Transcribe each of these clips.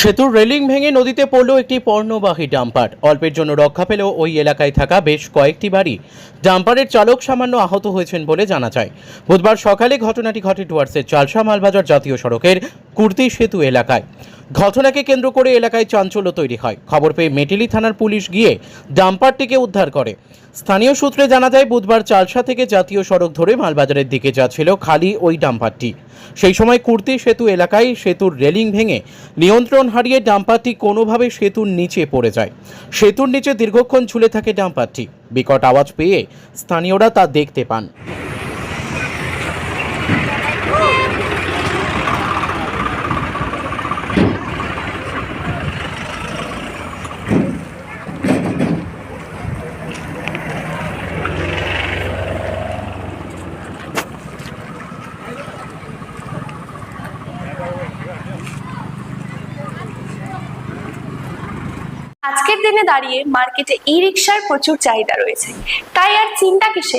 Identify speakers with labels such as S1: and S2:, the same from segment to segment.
S1: সেতুর রেলিং ভেঙে নদীতে পড়ল একটি পণ্যবাহী ডাম্পার। অল্পের জন্য রক্ষা পেলেও ওই এলাকায় থাকা বেশ কয়েকটি বাড়ি ডাম্পারের চালক সামান্য আহত হয়েছেন বলে জানা যায়। বুধবার সকালে ঘটনাটি ঘটে ডুয়ার্সের চালসা মালবাজার জাতীয় সড়কের কুর্তি সেতু এলাকায়। ঘটনাকে কেন্দ্র করে এলাকায় চাঞ্চল্য তৈরি হয়। খবর পেয়ে মেটেলি থানার পুলিশ গিয়ে ডাম্পারটিকে উদ্ধার করে। স্থানীয় সূত্রে জানা যায়, বুধবার চালসা থেকে জাতীয় সড়ক ধরে মালবাজারের দিকে যাচ্ছিল খালি ওই ডাম্পারটি। সেই সময় কুর্তি সেতু এলাকায় সেতুর রেলিং ভেঙে নিয়ন্ত্রণ হারিয়ে ডাম্পারটি কোনোভাবে সেতুর নিচে পড়ে যায়। সেতুর নিচে দীর্ঘক্ষণ ঝুলে থাকে ডাম্পারটি। বিকট আওয়াজ পেয়ে স্থানীয়রা তা দেখতে পান।
S2: আজকের দিনে দাঁড়িয়ে মার্কেটে ই রিক্সার প্রচুর চাহিদা রয়েছে। তাই আর চিন্তা কিসে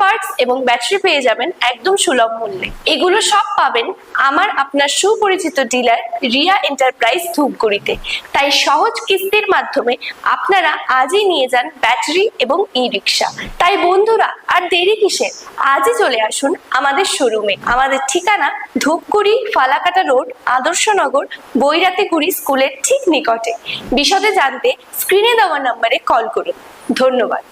S2: পার্টস এবং ব্যাটারি পেয়ে যাবেন একদম সুলভ মূল্যে। এগুলো সব পাবেন আমার আপনার সুপরিচিত ডিলার রিয়া এন্টারপ্রাইজ ধূপগুড়িতে। তাই সহজ কিস্তির মাধ্যমে আপনারা আজই নিয়ে যান ব্যাটারি এবং ই রিক্সা তাই বন্ধুরা, আর দেরি কিসে? আজই চলে আসুন আমাদের শোরুমে আমাদের ঠিকানা ধূপগুড়ি ফালাকাটা রোড আদর্শনগর বৈরাতিগুড়ি স্কুলের ঠিক নিকটে। বিশদে জানতে স্ক্রিনে দেওয়া নম্বরে কল করুন। ধন্যবাদ।